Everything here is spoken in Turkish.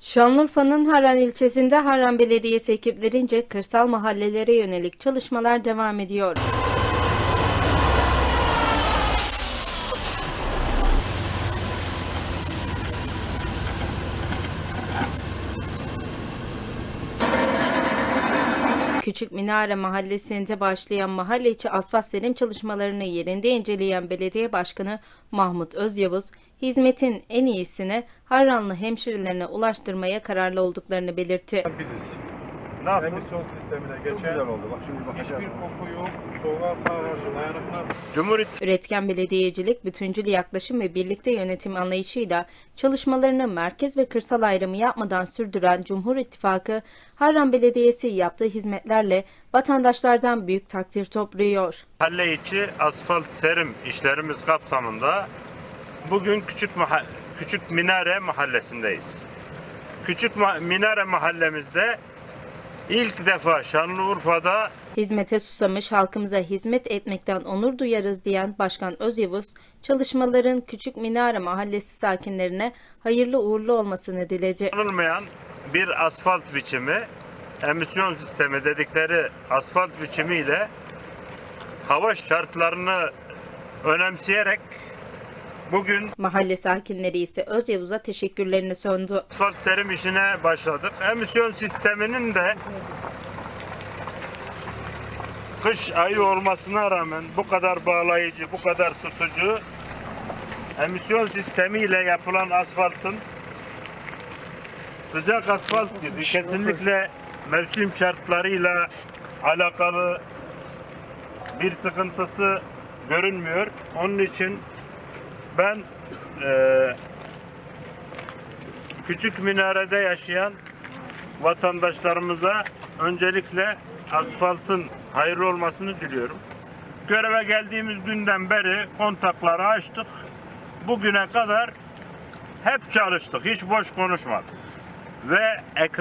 Şanlıurfa'nın Harran ilçesinde Harran Belediyesi ekiplerince kırsal mahallelere yönelik çalışmalar devam ediyor. Küçük Minare Mahallesi'nde başlayan mahalle içi asfalt serim çalışmalarını yerinde inceleyen belediye başkanı Mahmut Özyavuz, hizmetin en iyisini Harranlı hemşirelerine ulaştırmaya kararlı olduklarını belirtti. biziz. Nasıl? Emisyon sistemine Çok geçen güzel oldu. Bak şimdi bakacağız. hiçbir koku yok. Cumhuriyet Üretken belediyecilik, bütüncül yaklaşım ve birlikte yönetim anlayışıyla çalışmalarını merkez ve kırsal ayrımı yapmadan sürdüren Cumhur İttifakı, Harran Belediyesi yaptığı hizmetlerle vatandaşlardan büyük takdir topluyor. mahalle içi asfalt serim işlerimiz kapsamında bugün Küçük Maha- Küçük Minare mahallesindeyiz. Küçük Ma- Minare mahallemizde ilk defa Şanlıurfa'da Hizmete susamış halkımıza hizmet etmekten onur duyarız diyen Başkan Özyavuz, çalışmaların Küçük Minare Mahallesi sakinlerine hayırlı uğurlu olmasını diledi. kullanılmayan bir asfalt biçimi, emisyon sistemi dedikleri asfalt biçimiyle hava şartlarını önemseyerek bugün Mahalle sakinleri ise Özyavuz'a teşekkürlerini sundu. asfalt serim işine başladık. Emisyon sisteminin de kış ayı olmasına rağmen bu kadar bağlayıcı, bu kadar tutucu emisyon sistemiyle yapılan asfaltın sıcak asfalt gibi kesinlikle mevsim şartlarıyla alakalı bir sıkıntısı görünmüyor. Onun için ben eee küçük minarede yaşayan vatandaşlarımıza öncelikle asfaltın hayırlı olmasını diliyorum. Göreve geldiğimiz günden beri kontakları açtık. Bugüne kadar hep çalıştık. Hiç boş konuşmadık. Ve ek